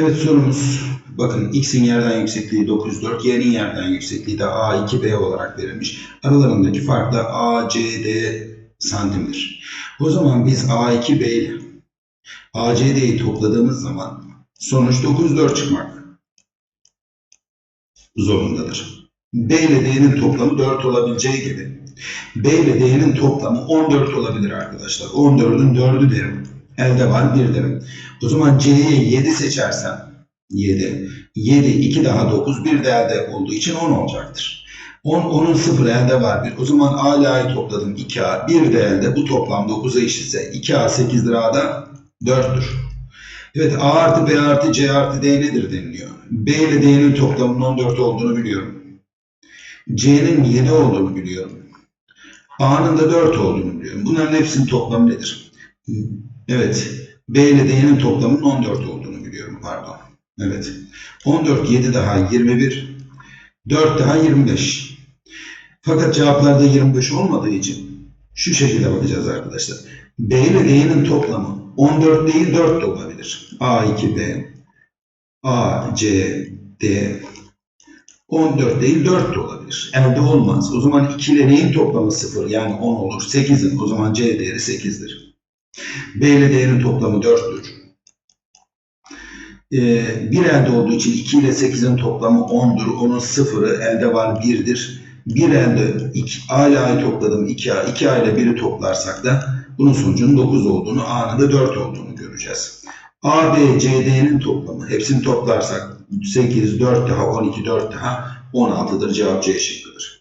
Evet sorumuz bakın x'in yerden yüksekliği 904, y'nin yerden yüksekliği de a2b olarak verilmiş. Aralarındaki fark da acd santimdir. O zaman biz a2b ile acd'yi topladığımız zaman sonuç 904 çıkmak zorundadır. b ile d'nin toplamı 4 olabileceği gibi b ile d'nin toplamı 14 olabilir arkadaşlar. 14'ün 4'ü derim. Elde var 1 derim. O zaman C'ye 7 seçersem 7. 7, 2 daha 9, 1 de elde olduğu için 10 olacaktır. 10, 10'un 0 elde var 1. O zaman A ile A'yı topladım 2A, 1 de elde. Bu toplam 9'a eşitse 2A 8'dir A'da 4'tür. Evet A artı B artı C artı D nedir deniliyor. B ile D'nin toplamının 14 olduğunu biliyorum. C'nin 7 olduğunu biliyorum. A'nın da 4 olduğunu biliyorum. Bunların hepsinin toplamı nedir? Evet. B ile D'nin toplamının 14 olduğunu biliyorum. Pardon. Evet. 14, 7 daha 21. 4 daha 25. Fakat cevaplarda 25 olmadığı için şu şekilde bakacağız arkadaşlar. B ile D'nin toplamı 14 değil 4 de olabilir. A2B, A, C, D 14 değil 4 de olabilir. Elde olmaz. O zaman 2 ile neyin toplamı 0 yani 10 olur. 8'in o zaman C değeri 8'dir. B ile D'nin toplamı 4'tür. Ee, bir elde olduğu için 2 ile 8'in toplamı 10'dur. Onun sıfırı elde var 1'dir. Bir elde 2, A ile A'yı topladım 2A. 2A ile 1'i toplarsak da bunun sonucunun 9 olduğunu, A'nın da 4 olduğunu göreceğiz. A, B, C, D'nin toplamı. Hepsini toplarsak 8, 4 daha 12, 4 daha 16'dır. Cevap C şıkkıdır.